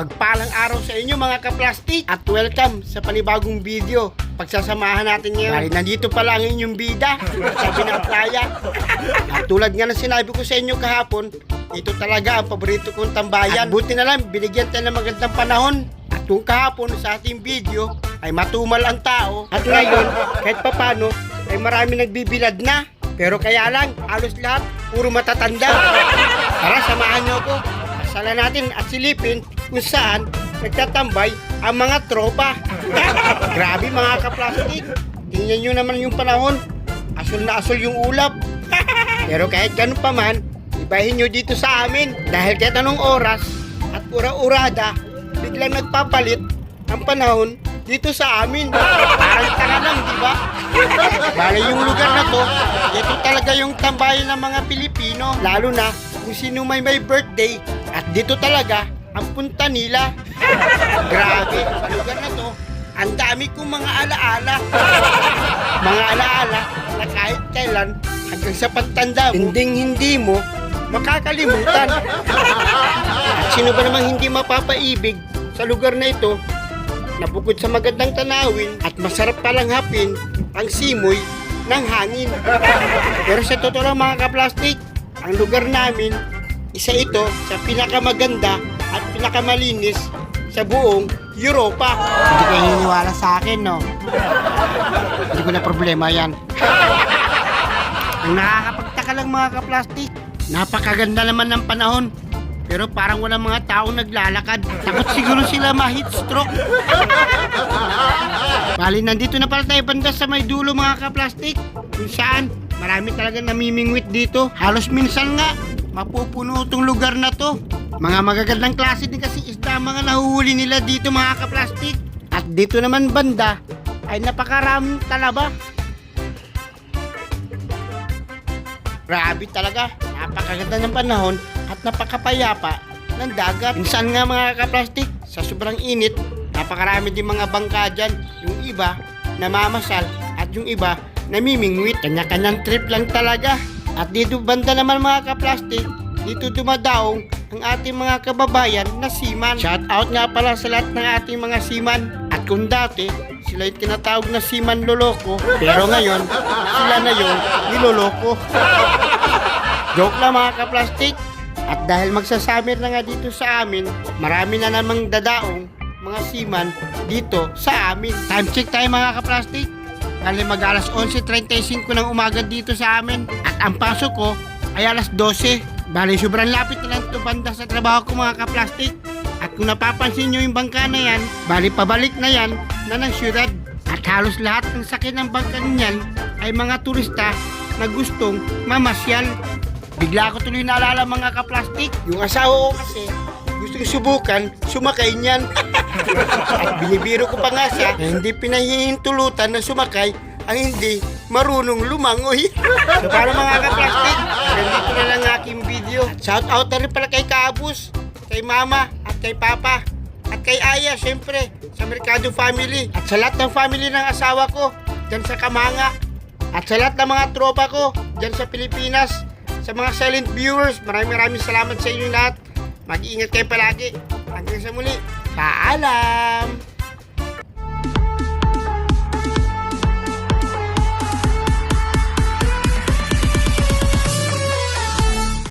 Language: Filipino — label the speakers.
Speaker 1: Magandang araw sa inyo mga kaplastik at welcome sa panibagong video. Pagsasamahan natin ngayon. Bali, nandito pala ang inyong bida sa Binaplaya. at tulad nga ng sinabi ko sa inyo kahapon, ito talaga ang paborito kong tambayan. At buti na lang, binigyan tayo ng magandang panahon. At kung kahapon sa ating video ay matumal ang tao. At ngayon, kahit papano, ay marami nagbibilad na. Pero kaya lang, halos lahat, puro matatanda. Tara, samahan niyo ako. Sala natin at silipin kung saan nagtatambay ang mga tropa. Grabe mga kaplastik. Tingnan nyo naman yung panahon. Asul na asul yung ulap. Pero kahit ganun pa man, ibahin nyo dito sa amin. Dahil kahit anong oras at ura-urada, biglang nagpapalit ang panahon dito sa amin. Parang tanga lang, di ba? Bale yung lugar na to, ito talaga yung tambayan ng mga Pilipino. Lalo na kung sino may may birthday. At dito talaga ang punta nila. Grabe, sa lugar na to, ang dami kong mga alaala. mga alaala na kahit kailan hanggang sa pagtanda mo, hinding hindi mo makakalimutan. At sino ba namang hindi mapapaibig sa lugar na ito na bukod sa magandang tanawin at masarap palang hapin ang simoy ng hangin. Pero sa totoo lang mga kaplastik, ang lugar namin, isa ito sa pinakamaganda at pinakamalinis sa buong Europa. Hindi kayo hiniwala sa akin, no? Hindi ko na problema yan. Ang nakakapagtaka lang mga kaplastik, napakaganda naman ng panahon. Pero parang walang mga taong naglalakad. Takot siguro sila ma-heat stroke. Bali, nandito na pala tayo banda sa may dulo mga kaplastik. Kung saan, marami talaga namimingwit dito. Halos minsan nga, mapupuno itong lugar na to. Mga magagandang klase din kasi isda mga nahuhuli nila dito mga kaplastik. At dito naman banda, ay napakaraming talaba. Grabe talaga, napakaganda ng panahon at napakapayapa ng dagat. Minsan nga mga kaplastik, sa sobrang init, napakarami din mga bangka dyan. Yung iba, namamasal at yung iba, namimingwit. Kanya-kanyang trip lang talaga. At dito banda naman mga kaplastik, dito dumadaong ang ating mga kababayan na seaman. Shout out nga pala sa lahat ng ating mga seaman. At kung dati, sila yung tinatawag na seaman loloko, pero ngayon, sila na yung niloloko. Joke lang mga kaplastik. At dahil magsasummer na nga dito sa amin, marami na namang dadaong mga seaman dito sa amin. Time check tayo mga kaplastik. Kali mag alas 11.35 ng umaga dito sa amin. At ang pasok ko ay alas 12. Bali, sobrang lapit na lang banda sa trabaho ko mga kaplastik. At kung napapansin nyo yung bangka na yan, bali pabalik na yan na ng syudad. At halos lahat ng sakit ng bangka niyan ay mga turista na gustong mamasyal. Bigla ko tuloy naalala mga kaplastik. Yung asawa ko kasi, gusto subukan, sumakay niyan. At binibiro ko pa nga siya na hindi pinahihintulutan na sumakay ang hindi marunong lumangoy. so para mga kaplastik, ganito na lang aking video. Shout out na rin pala kay Kaabus, kay Mama at kay Papa. At kay Aya, syempre, sa Mercado Family. At sa lahat ng family ng asawa ko, dyan sa Kamanga. At sa lahat ng mga tropa ko, dyan sa Pilipinas. Sa mga silent viewers, maraming maraming salamat sa inyo lahat. Mag-iingat kayo palagi. Hanggang sa muli, paalam!